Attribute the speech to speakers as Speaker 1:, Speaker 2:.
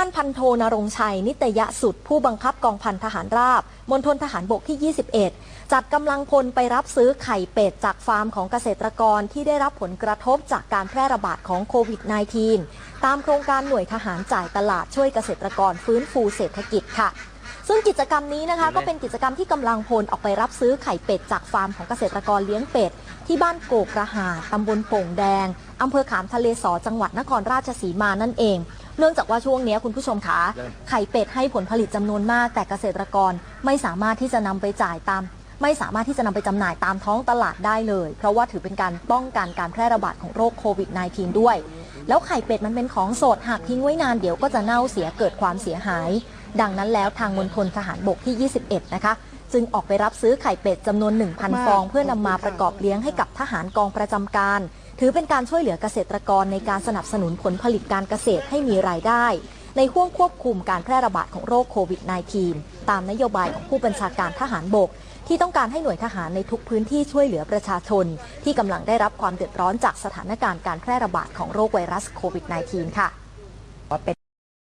Speaker 1: ท่านพันโทนรงค์ชัย นิตยสุด ผู้บังคับกองพันทหารราบมณฑลทหารบกที่ 21 จัดกำลังพลไปรับซื้อไข่เป็ดจากฟาร์มของเกษตรกรที่ได้รับผลกระทบจากการแพร่ระบาดของโควิด -19 ตามโครงการหน่วยทหารจ่ายตลาดช่วยเกษตรกรฟื้นฟูเศรษฐกิจค่ะซึ่งกิจกรรมนี้นะคะก็เป็นกิจกรรมที่กำลังพลออกไปรับซื้อไข่เป็ดจากฟาร์มของเกษตรกรเลี้ยงเป็ด ที่บ้านโกกระหาตำบลโป่งแดงอำเภอขามทะเลสอจังหวัดนครราชสีมานั่นเอง เนื่องจากว่าช่วงนี้คุณผู้ชมคะไข่เป็ดให้ผลผลิตจำนวนมาก แต่เกษตรกรไม่สามารถที่จะนำไปจ่ายตาม ไม่สามารถที่จะนำไปจำหน่ายตามท้องตลาดได้เลย เพราะว่าถือเป็นการป้องกันการแพร่ระบาดของโรคโควิด -19 ด้วย แล้วไข่เป็ดมันเป็นของสดหากทิ้งไว้นานเดี๋ยวก็จะเน่าเสียเกิดความเสียหาย ดังนั้นแล้วทางมณฑลทหารบกที่ 21 นะคะจึงออกไปรับซื้อไข่เป็ดจำนวน 1,000 ฟอง เพื่อนำมาประกอบเลี้ยงให้กับทหารกองประจำการ ถือเป็นการช่วยเหลือเกษตรกรในการสนับสนุนผลผลิตการเกษตรให้มีรายได้ ในห่วงควบคุมการแพร่ระบาดของโรคโควิด -19 ตามนโยบายของผู้บัญชาการทหารบก ที่ต้องการให้หน่วยทหารในทุกพื้นที่ช่วยเหลือประชาชน ที่กำลังได้รับความเดือดร้อนจากสถานการณ์การแพร่ระบาดของโรคไวรัสโควิด -19 ค่ะ